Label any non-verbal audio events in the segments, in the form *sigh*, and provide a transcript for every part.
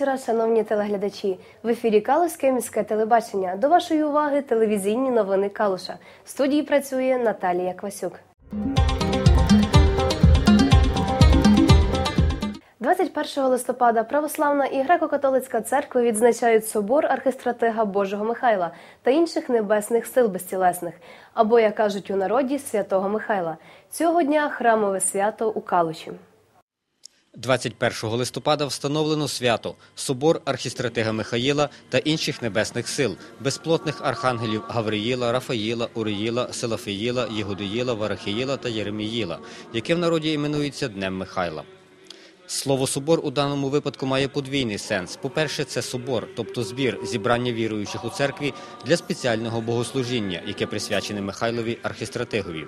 Вечора, шановні телеглядачі. В ефірі Калуське міське телебачення. До вашої уваги телевізійні новини Калуша. В студії працює Наталія Квасюк. 21 листопада православна і греко-католицька церкви відзначають собор архистратига Божого Михайла та інших небесних сил безтілесних, або, як кажуть у народі, святого Михайла. Цього дня храмове свято у Калуші. 21 листопада встановлено свято Собор архістратига Михаїла та інших небесних сил, безплотних архангелів Гавриїла, Рафаїла, Уріїла, Селафіїла, Єгудиїла, Варахіїла та Єреміїла, яке в народі іменується Днем Михайла. Слово собор у даному випадку має подвійний сенс. По-перше, це собор, тобто збір зібрання віруючих у церкві для спеціального богослужіння, яке присвячене Михайлові архістратигові.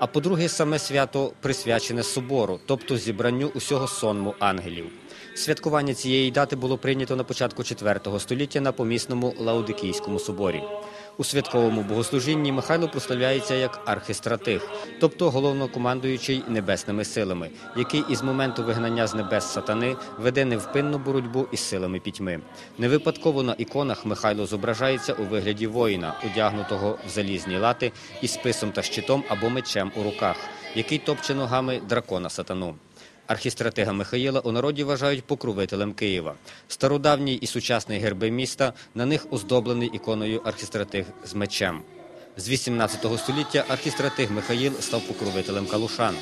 А по-друге, саме свято присвячене собору, тобто зібранню усього сонму ангелів. Святкування цієї дати було прийнято на початку IV століття на помісному Лаудикійському соборі. У святковому богослужінні Михайло прославляється як архистратиг, тобто головнокомандуючий небесними силами, який із моменту вигнання з небес сатани веде невпинну боротьбу із силами пітьми. Не випадково на іконах Михайло зображається у вигляді воїна, одягнутого в залізні лати із списом та щитом або мечем у руках, який топче ногами дракона сатану. Архістратига Михаїла у народі вважають покровителем Києва. Стародавній і сучасний герби міста на них оздоблений іконою архістратиг з мечем. З 18 століття архістратиг Михаїл став покровителем Калушан.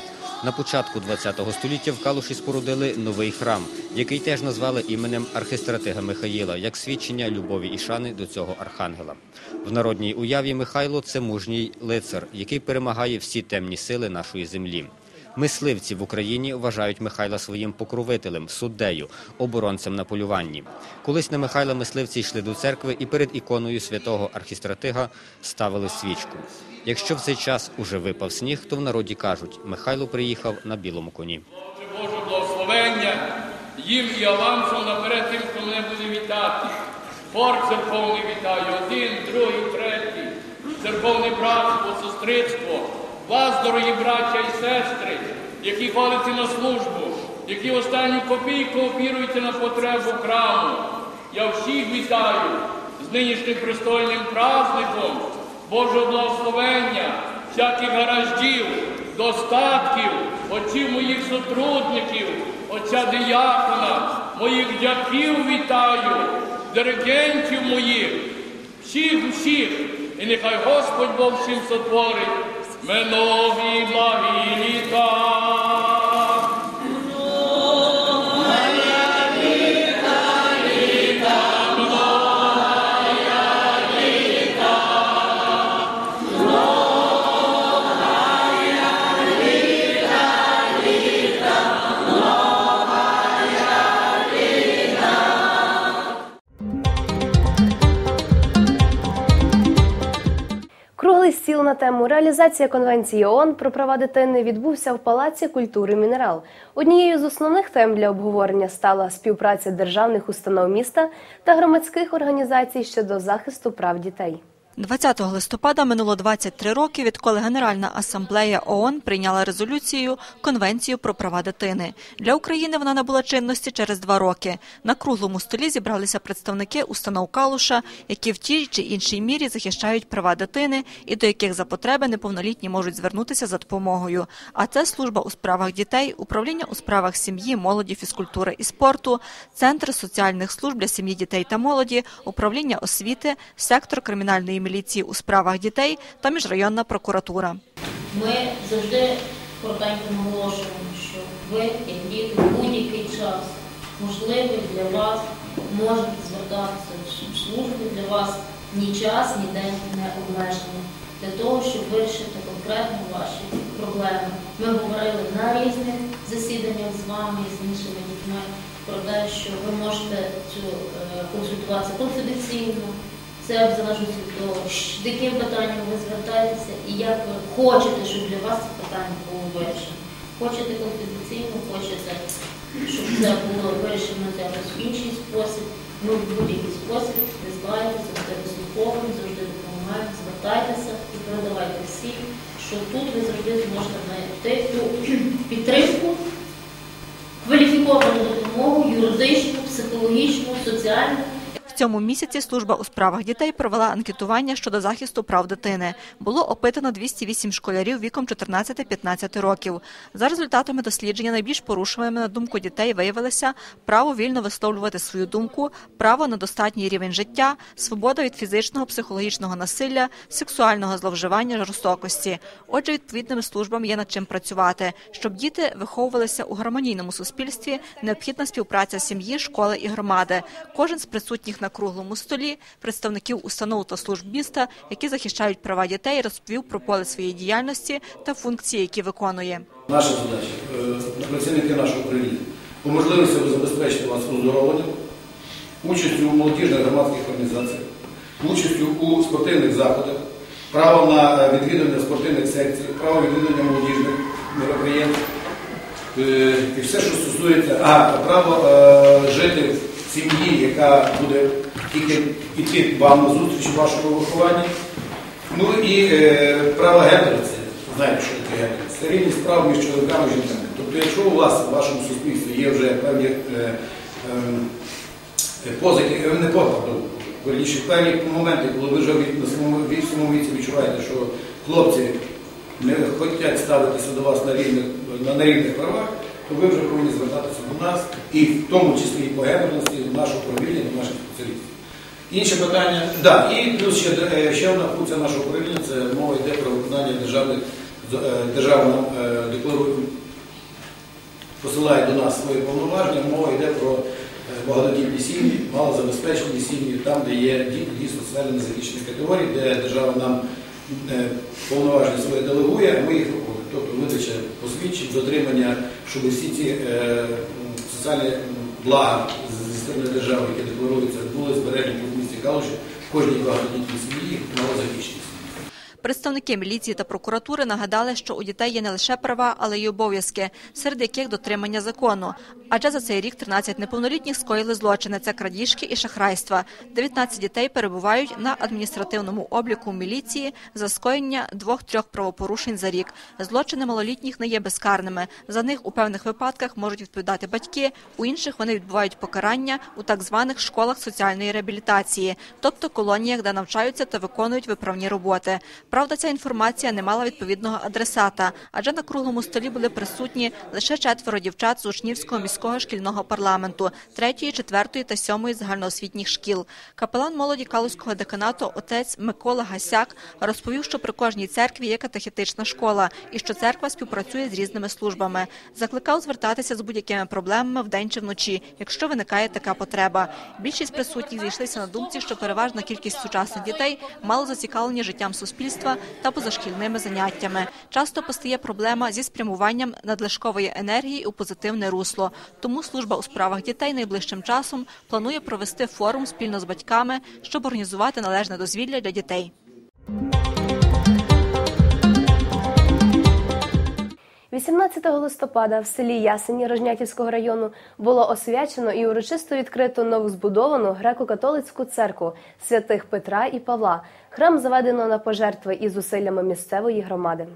На початку ХХ століття в Калуші спорудили новий храм, який теж назвали іменем архистратига Михаїла, як свідчення любові і шани до цього архангела. В народній уяві Михайло це мужній лицар, який перемагає всі темні сили нашої землі. Мисливці в Україні вважають Михайла своїм покровителем, суддею, оборонцем на полюванні. Колись на Михайла мисливці йшли до церкви і перед іконою святого архістратига ставили свічку. Якщо в цей час уже випав сніг, то в народі кажуть, Михайло приїхав на білому коні. Боже благословення їм і авансом наперед тим, хто мене буде вітати. Хор церковний вітаю, один, другий, третій, церковне братство, сестрицтво, вас, дорогі браття і сестри, які ходите на службу, які останню копійку опіруєте на потребу храму. Я всіх вітаю з нинішнім престольним праздником, Божого благословення, всяких гараждів, достатків, отців моїх сотрудників, отця диякона, моїх дяків вітаю, диригентів моїх, всіх, всіх, і нехай Господь Бог всім сотворить. Менові благі літа. Круглий стіл на тему реалізація конвенції ООН про права дитини відбувся в Палаці культури Мінерал. Однією з основних тем для обговорення стала співпраця державних установ міста та громадських організацій щодо захисту прав дітей. 20 листопада минуло 23 роки, відколи Генеральна асамблея ООН прийняла резолюцію Конвенцію про права дитини. Для України вона набула чинності через два роки. На круглому столі зібралися представники установ Калуша, які в тій чи іншій мірі захищають права дитини і до яких за потреби неповнолітні можуть звернутися за допомогою. А це служба у справах дітей, управління у справах сім'ї, молоді, фізкультури і спорту, центр соціальних служб для сім'ї, дітей та молоді, управління освіти, сектор кримінальної міліції у справах дітей та міжрайонна прокуратура. Ми завжди коротенько наголошуємо, що ви, як діти, будь-який час можливий для вас, можете звертатися в службу для вас ні час, ні день не обмежений. Для того, щоб вирішити конкретно ваші проблеми. Ми говорили на різних засіданнях з вами з іншими дітьми про те, що ви можете цю е, консультуватися конфіденційно. Це в залежності від того, з яким питанням ви звертаєтеся і як ви хочете, щоб для вас це питання було вирішено. Хочете конфіденційно, хочете, щоб це було вирішено якось в інший спосіб. Ми в будь-який спосіб не збираємося, завжди вислуховуємо, завжди допомагаємо, звертайтеся і передавайте всі, що тут ви завжди зможете знайти ту підтримку, кваліфіковану допомогу юридичну, психологічну, соціальну. Цьому місяці служба у справах дітей провела анкетування щодо захисту прав дитини. Було опитано 208 школярів віком 14-15 років. За результатами дослідження найбільш порушуваними на думку дітей виявилися право вільно висловлювати свою думку, право на достатній рівень життя, свобода від фізичного, психологічного насилля, сексуального зловживання, жорстокості. Отже, відповідним службам є над чим працювати. Щоб діти виховувалися у гармонійному суспільстві, необхідна співпраця сім'ї, школи і громади. Кожен з присутніх на круглому столі представників установ та служб міста, які захищають права дітей, розповів про поле своєї діяльності та функції, які виконує. Наша задача е, працівники нашого управління по можливості забезпечити вас оздоровленням, участю у молодіжних громадських організаціях, участю у спортивних заходах, право на відвідування спортивних секцій, право відвідування молодіжних мероприємств е, і все, що стосується, а право е, жити в сім'ї, яка буде тільки йти вам на зустріч у вашому вихованні. Ну і е, право гендерності. Знаєте, що таке гендерність? Це рівність прав між чоловіками і жінками. Тобто, якщо у вас в вашому суспільстві є вже певні е, е, позики, е, не позики, верніше, певні моменти, коли ви вже на ві- в віці відчуваєте, що хлопці не хочуть ставитися до вас на рівних, на, на рівних правах, то ви вже повинні звертатися до нас, і в тому числі і по нашого управління, до наших спеціалістів. Інше питання, да, і плюс ще, е, ще одна функція нашого управління це мова йде про виконання державних е, держава нам е, декларує, посилає до нас свої повноваження, мова йде про багатодітні сім'ї, малозабезпечені сім'ї, там, де є діти дійсно соціально незахищені категорії, де держава нам повноваження своє делегує, а ми їх виконуємо. Тобто видача посвідчень, дотримання, щоб усі ці е, соціальні блага зі сторони держави, які декларуються, були збережені в місті Калуші в кожній багатодітній. Представники міліції та прокуратури нагадали, що у дітей є не лише права, але й обов'язки, серед яких дотримання закону. Адже за цей рік 13 неповнолітніх скоїли злочини це крадіжки і шахрайства. 19 дітей перебувають на адміністративному обліку міліції за скоєння двох-трьох правопорушень за рік. Злочини малолітніх не є безкарними. За них у певних випадках можуть відповідати батьки, у інших вони відбувають покарання у так званих школах соціальної реабілітації, тобто колоніях, де навчаються та виконують виправні роботи. Правда, ця інформація не мала відповідного адресата, адже на круглому столі були присутні лише четверо дівчат з учнівського міського шкільного парламенту, третьої, четвертої та сьомої загальноосвітніх шкіл. Капелан молоді Калузького деканату отець Микола Гасяк розповів, що при кожній церкві є катехетична школа і що церква співпрацює з різними службами. Закликав звертатися з будь-якими проблемами вдень чи вночі, якщо виникає така потреба. Більшість присутніх зійшлися на думці, що переважна кількість сучасних дітей мало зацікавлені життям суспільства та позашкільними заняттями. Часто постає проблема зі спрямуванням надлишкової енергії у позитивне русло. Тому служба у справах дітей найближчим часом планує провести форум спільно з батьками, щоб організувати належне дозвілля для дітей. 18 листопада в селі Ясені Рожнятівського району було освячено і урочисто відкрито новозбудовану греко-католицьку церкву святих Петра і Павла. Храм заведено на пожертви і зусиллями місцевої громади.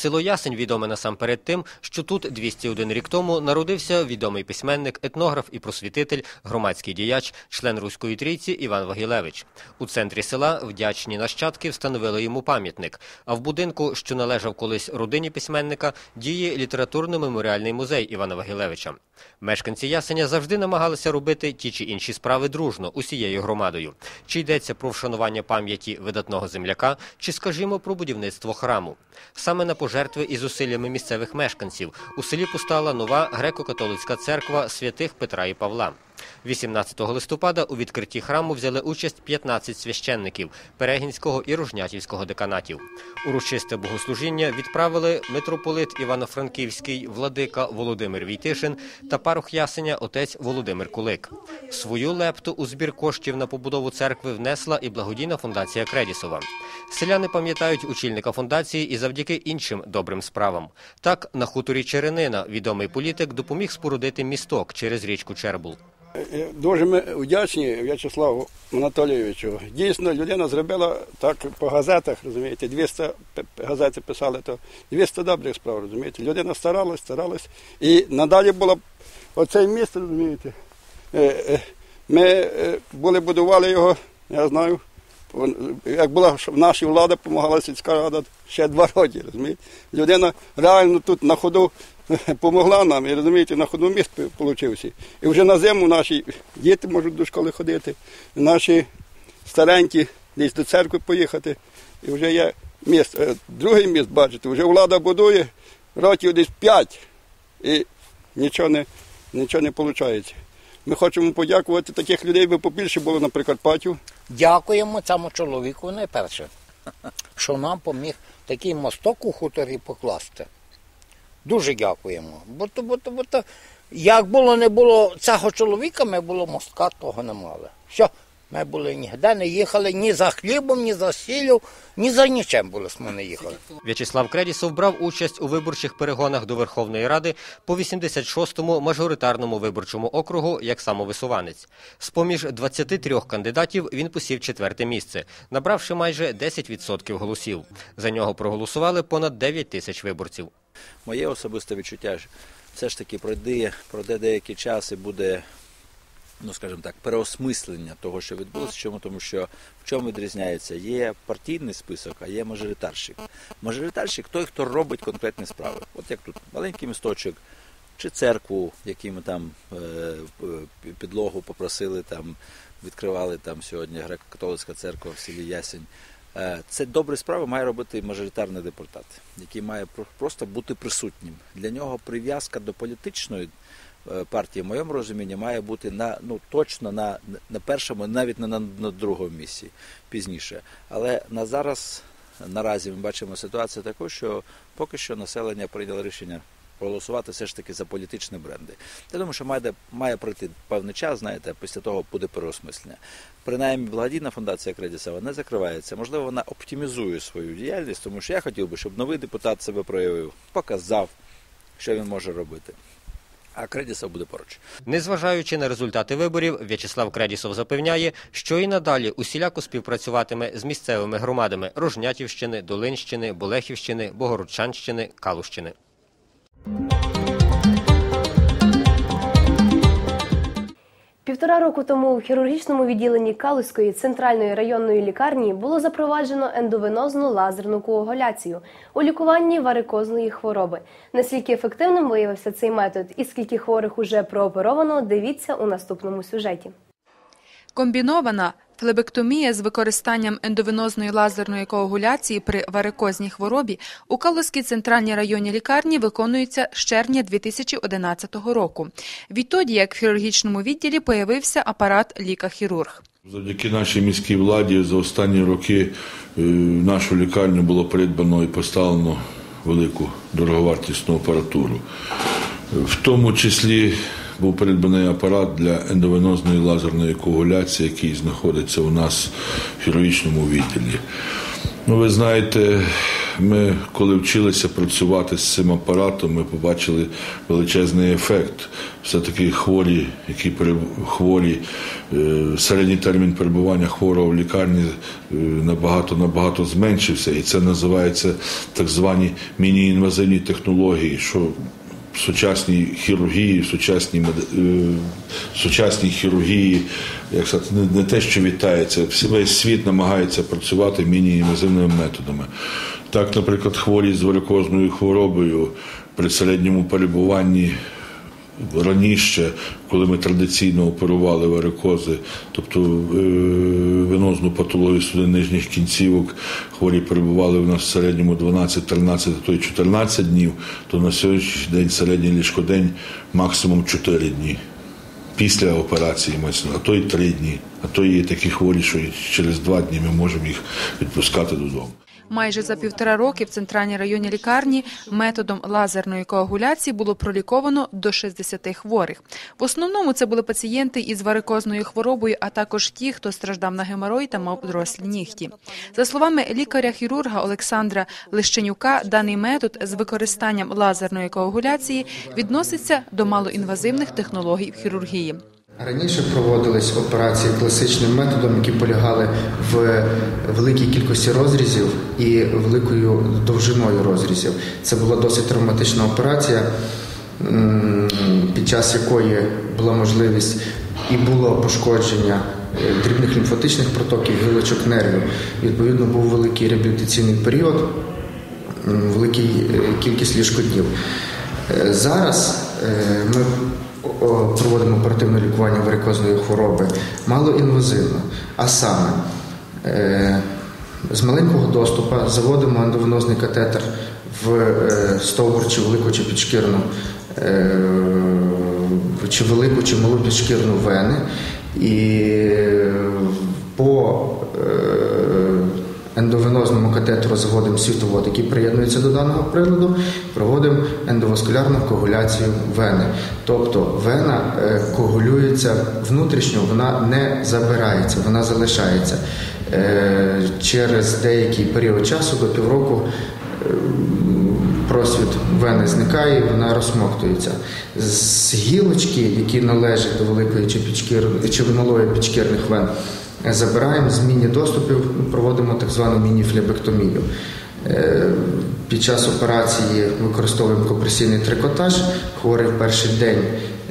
Село Ясень відоме насамперед тим, що тут 201 рік тому народився відомий письменник, етнограф і просвітитель, громадський діяч, член Руської трійці Іван Вагілевич. У центрі села вдячні нащадки встановили йому пам'ятник. А в будинку, що належав колись родині письменника, діє літературно-меморіальний музей Івана Вагілевича. Мешканці Ясеня завжди намагалися робити ті чи інші справи дружно усією громадою. Чи йдеться про вшанування пам'яті видатного земляка, чи, скажімо, про будівництво храму. Саме на пожертви і зусиллями місцевих мешканців у селі постала нова греко-католицька церква святих Петра і Павла. 18 листопада у відкритті храму взяли участь 15 священників Перегінського і Рожнятівського деканатів. Урочисте богослужіння відправили митрополит Івано-Франківський, владика Володимир Війтишин та парох ясеня отець Володимир Кулик. Свою лепту у збір коштів на побудову церкви внесла і благодійна фундація Кредісова. Селяни пам'ятають очільника фундації і завдяки іншим добрим справам. Так, на хуторі Черенина відомий політик допоміг спорудити місток через річку Чербул. Е, Дуже ми вдячні В'ячеславу Анатолійовичу. Дійсно, людина зробила так по газетах, розумієте, 200 п- п- газети писали, то 200 добрих справ, розумієте. Людина старалась, старалась. І надалі була оцей міст, розумієте, е, е, ми е, були будували його, я знаю, як була наша влада, допомагала сільська рада ще два роки, розумієте. Людина реально тут на ходу *laughs* допомогла нам, і розумієте, на ходу міст получився. І вже на зиму наші діти можуть до школи ходити, наші старенькі десь до церкви поїхати. І вже є міст. Е, Другий міст, бачите, вже влада будує років десь п'ять і нічого не, нічого не виходить. Ми хочемо подякувати таких людей, би побільше було на Прикарпаттю. Дякуємо цьому чоловіку найперше, *laughs* що нам поміг такий мосток у хуторі покласти. Дуже дякуємо. Бо то, бо то, бо то, як було не було цього чоловіка, ми було мостка, того не мали. Все, ми були ніде не їхали ні за хлібом, ні за сіллю, ні за нічим були ми не їхали. В'ячеслав Кредісов брав участь у виборчих перегонах до Верховної Ради по 86-му мажоритарному виборчому округу як самовисуванець. З-поміж 23 кандидатів він посів четверте місце, набравши майже 10% голосів. За нього проголосували понад 9 тисяч виборців. Моє особисте відчуття все ж таки пройде, пройде деякий час і буде, ну скажімо так, переосмислення того, що відбулося. Чому? Тому що в чому відрізняється? Є партійний список, а є мажоритарщик. Мажоритарщик той, хто робить конкретні справи. От як тут маленький місточок. Чи церкву, які ми там е, підлогу попросили, там відкривали там сьогодні греко-католицька церква в селі Ясень. Е, Це добрі справи має робити мажоритарний депутат, який має про- просто бути присутнім. Для нього прив'язка до політичної е, партії, в моєму розумінні, має бути на ну точно на, на першому, навіть не на, на другому місці пізніше. Але на зараз наразі ми бачимо ситуацію таку, що поки що населення прийняло рішення проголосувати все ж таки за політичні бренди. Я думаю, що має, має пройти певний час, знаєте, після того буде переосмислення. Принаймні, благодійна фундація Кредісова не закривається. Можливо, вона оптимізує свою діяльність, тому що я хотів би, щоб новий депутат себе проявив, показав, що він може робити. А Кредісов буде поруч. Незважаючи на результати виборів, В'ячеслав Кредісов запевняє, що і надалі усіляко співпрацюватиме з місцевими громадами Рожнятівщини, Долинщини, Болехівщини, Богородчанщини, Калущини. Півтора року тому у хірургічному відділенні Калузької центральної районної лікарні було запроваджено ендовенозну лазерну коагуляцію у лікуванні варикозної хвороби. Наскільки ефективним виявився цей метод і скільки хворих уже прооперовано, дивіться у наступному сюжеті. Комбінована флебектомія з використанням ендовенозної лазерної коагуляції при варикозній хворобі у Калузькій центральній районній лікарні виконується з червня 2011 року. Відтоді, як в хірургічному відділі появився апарат лікар-хірург. Завдяки нашій міській владі за останні роки е, в нашу лікарню було придбано і поставлено велику дороговартісну апаратуру. В тому числі був придбаний апарат для ендовенозної лазерної коагуляції, який знаходиться у нас в хірургічному відділі. Ну, ви знаєте, ми коли вчилися працювати з цим апаратом, ми побачили величезний ефект. Все-таки хворі, які хворі, е, середній термін перебування хворого в лікарні е, набагато набагато зменшився, і це називається так звані міні-інвазивні технології, що в сучасній хірургії, в сучасній, меди- е, в сучасній хірургії, як сказати, не, те, що вітається, весь світ намагається працювати міні-інвазивними методами. Так, наприклад, хворі з варикозною хворобою при середньому перебуванні раніше, коли ми традиційно оперували варикози, тобто е, венозну патологію судин нижніх кінцівок, хворі перебували в нас в середньому 12, 13, а то й 14 днів, то на сьогоднішній день середній ліжкодень максимум 4 дні. Після операції мається, а то й 3 дні. А то є такі хворі, що через 2 дні ми можемо їх відпускати додому. Майже за півтора роки в центральній районній лікарні методом лазерної коагуляції було проліковано до 60 хворих. В основному це були пацієнти із варикозною хворобою, а також ті, хто страждав на геморой та мав дорослі нігті. За словами лікаря-хірурга Олександра Лищенюка, даний метод з використанням лазерної коагуляції відноситься до малоінвазивних технологій в хірургії. Раніше проводились операції класичним методом, які полягали в великій кількості розрізів і великою довжиною розрізів. Це була досить травматична операція. Під час якої була можливість і було пошкодження е, дрібних лімфатичних протоків, гілочок нервів. Відповідно, був великий реабілітаційний період, м, велика кількість ліжкоднів. Е, Зараз е, ми проводимо оперативне лікування варикозної хвороби малоінвазивно, а саме е, з маленького доступу заводимо ендовенозний катетер в е, стовбур чи велику чи підшкірну е, чи велику чи малу підшкірну вени. І по е, ендовенозному катетеру заводимо світовод, який приєднується до даного приладу, проводимо ендоваскулярну коагуляцію вени. Тобто вена е, коагулюється внутрішньо, вона не забирається, вона залишається. Е, Через деякий період часу до півроку е, просвіт вени зникає, вона розсмоктується. З гілочки, які належать до великої чи, підшкір... чи малої підшкірних вен, забираємо з міні-доступів, проводимо так звану міні-флебектомію. Е, Під час операції використовуємо компресійний трикотаж. Хворий в перший день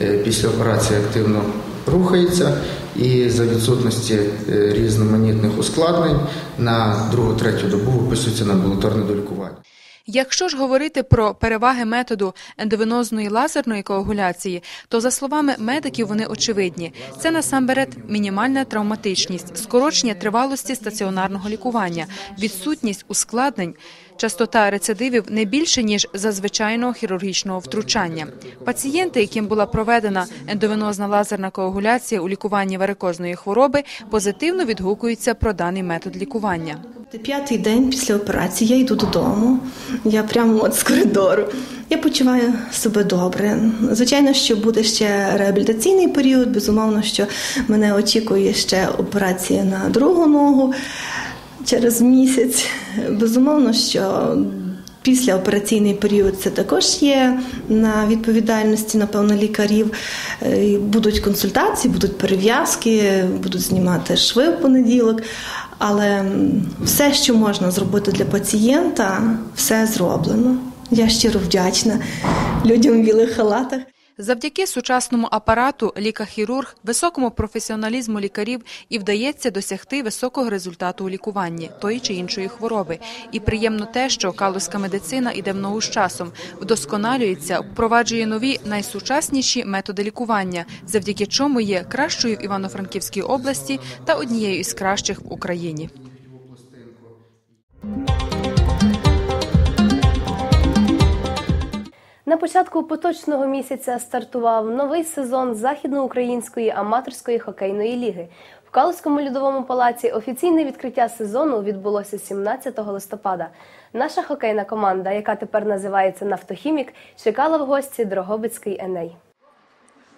е, після операції активно рухається і за відсутності е, різноманітних ускладнень на другу-третю добу виписується на амбулаторне долікування. Якщо ж говорити про переваги методу ендовенозної лазерної коагуляції, то за словами медиків вони очевидні. Це насамперед мінімальна травматичність, скорочення тривалості стаціонарного лікування, відсутність ускладнень. Частота рецидивів не більше ніж за звичайного хірургічного втручання. Пацієнти, яким була проведена ендовенозна лазерна коагуляція у лікуванні варикозної хвороби, позитивно відгукуються про даний метод лікування. П'ятий день після операції я йду додому. Я прямо от з коридору. Я почуваю себе добре. Звичайно, що буде ще реабілітаційний період. Безумовно, що мене очікує ще операція на другу ногу через місяць. Безумовно, що післяопераційний період це також є на відповідальності, напевно, лікарів. Е, Будуть консультації, будуть перев'язки, будуть знімати шви в понеділок. Але все, що можна зробити для пацієнта, все зроблено. Я щиро вдячна людям в білих халатах. Завдяки сучасному апарату лікар-хірург, високому професіоналізму лікарів і вдається досягти високого результату у лікуванні тої чи іншої хвороби. І приємно те, що калузька медицина іде в ногу з часом, вдосконалюється, впроваджує нові найсучасніші методи лікування, завдяки чому є кращою в Івано-Франківській області та однією із кращих в Україні. На початку поточного місяця стартував новий сезон західноукраїнської аматорської хокейної ліги. В Калузькому льодовому палаці офіційне відкриття сезону відбулося 17 листопада. Наша хокейна команда, яка тепер називається Нафтохімік, чекала в гості Дрогобицький Еней.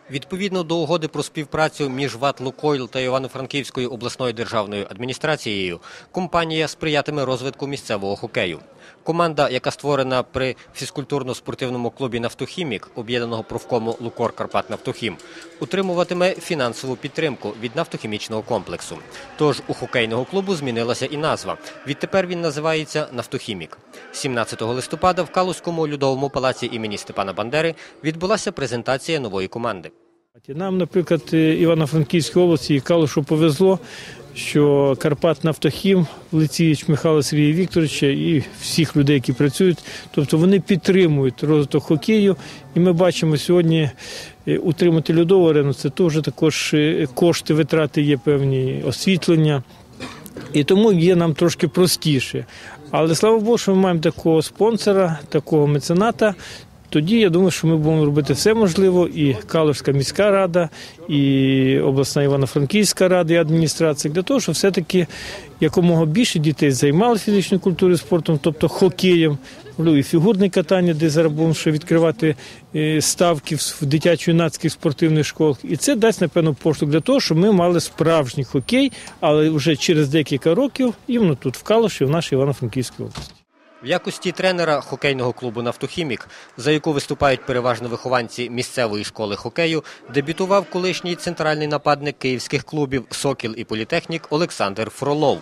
Відповідно до угоди про співпрацю між ВАТ «Лукойл» та Івано-Франківською обласною державною адміністрацією, компанія сприятиме розвитку місцевого хокею. Команда, яка створена при фізкультурно-спортивному клубі «Нафтохімік» об'єднаного профкому «Лукор Карпат Нафтохім», утримуватиме фінансову підтримку від нафтохімічного комплексу. Тож у хокейного клубу змінилася і назва. Відтепер він називається «Нафтохімік». 17 листопада в Калузькому льодовому палаці імені Степана Бандери відбулася презентація нової команди. Нам, наприклад, е, Івано-Франківській області і Калушу повезло, що Карпат Нафтохім, Лиціїч Михайла Сергія Вікторовича і всіх людей, які працюють, тобто вони підтримують розвиток хокею. І ми бачимо сьогодні е, утримати льодову арену, це теж також е, кошти, витрати є певні освітлення. І тому є нам трошки простіше. Але слава Богу, що ми маємо такого спонсора, такого мецената. Тоді я думаю, що ми будемо робити все можливо, і Калужська міська рада, і обласна Івано-Франківська рада і адміністрація, для того, щоб все-таки якомога більше дітей займалися фізичною культурою, спортом, тобто хокеєм, ну, і фігурне катання, де зараз будемо ще відкривати е, ставки в дитячо-юнацьких спортивних школах. І це дасть, напевно, поштовх для того, щоб ми мали справжній хокей, але вже через декілька років іменно тут, в Калуші, в нашій Івано-Франківській області. В якості тренера хокейного клубу «Нафтохімік», за яку виступають переважно вихованці місцевої школи хокею, дебютував колишній центральний нападник київських клубів «Сокіл» і «Політехнік» Олександр Фролов.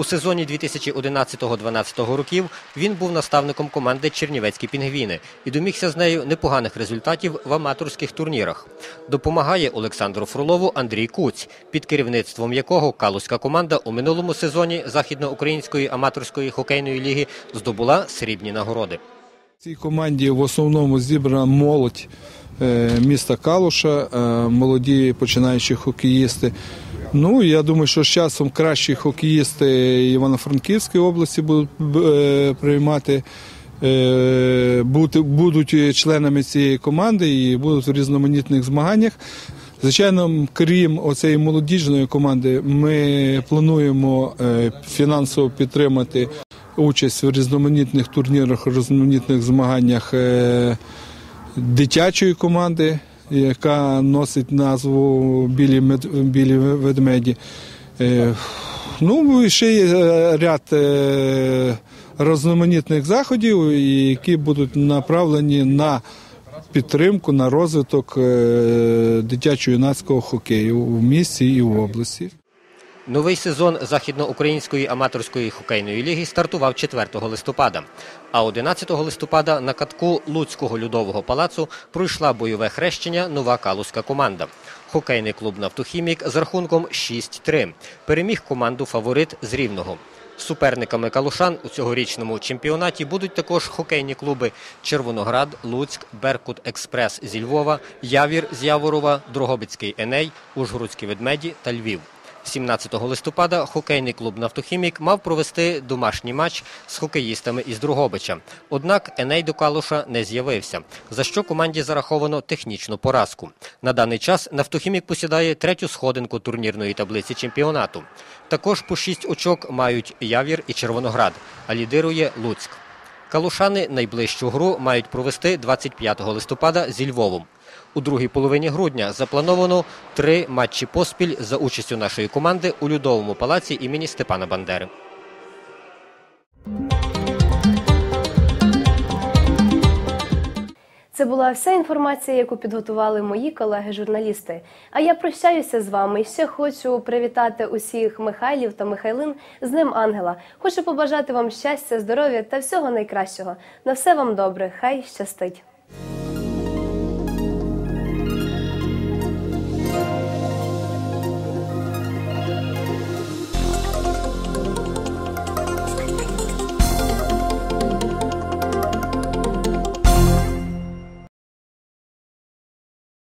У сезоні 2011-12 років він був наставником команди Чернівецькі пінгвіни і домігся з нею непоганих результатів в аматорських турнірах. Допомагає Олександру Фролову Андрій Куць, під керівництвом якого калузька команда у минулому сезоні Західноукраїнської аматорської хокейної ліги здобула срібні нагороди. В цій команді в основному зібрана молодь е, міста Калуша, е, молоді починаючі хокеїсти. Ну, я думаю, що з часом кращі хокеїсти Івано-Франківської області будуть е, приймати, е, бути, будуть членами цієї команди і будуть в різноманітних змаганнях. Звичайно, крім оцеї молодіжної команди, ми плануємо е, фінансово підтримати участь в різноманітних турнірах, різноманітних змаганнях дитячої команди, яка носить назву Білі, мед, білі ведмеді. Е, Ну, ще є е, ряд е, різноманітних заходів, які будуть направлені на підтримку, на розвиток дитячо-юнацького хокею в місті і в області. Новий сезон Західноукраїнської аматорської хокейної ліги стартував 4 листопада. А 11 листопада на катку Луцького льодового палацу пройшла бойове хрещення нова калузька команда. Хокейний клуб «Нафтохімік» з рахунком 6-3 переміг команду «Фаворит» з Рівного. Суперниками калушан у цьогорічному чемпіонаті будуть також хокейні клуби Червоноград, Луцьк, Беркут Експрес зі Львова, Явір з Яворова, Дрогобицький Еней, Ужгородські ведмеді та Львів. 17 листопада хокейний клуб «Нафтохімік» мав провести домашній матч з хокеїстами із Другобича. Однак Еней до Калуша не з'явився, за що команді зараховано технічну поразку. На даний час «Нафтохімік» посідає третю сходинку турнірної таблиці чемпіонату. Також по шість очок мають Явір і Червоноград, а лідирує Луцьк. Калушани найближчу гру мають провести 25 листопада зі Львовом. У другій половині грудня заплановано три матчі поспіль за участю нашої команди у Людовому палаці імені Степана Бандери. Це була вся інформація, яку підготували мої колеги-журналісти. А я прощаюся з вами і ще хочу привітати усіх Михайлів та Михайлин з ним Ангела. Хочу побажати вам щастя, здоров'я та всього найкращого. На все вам добре, хай щастить.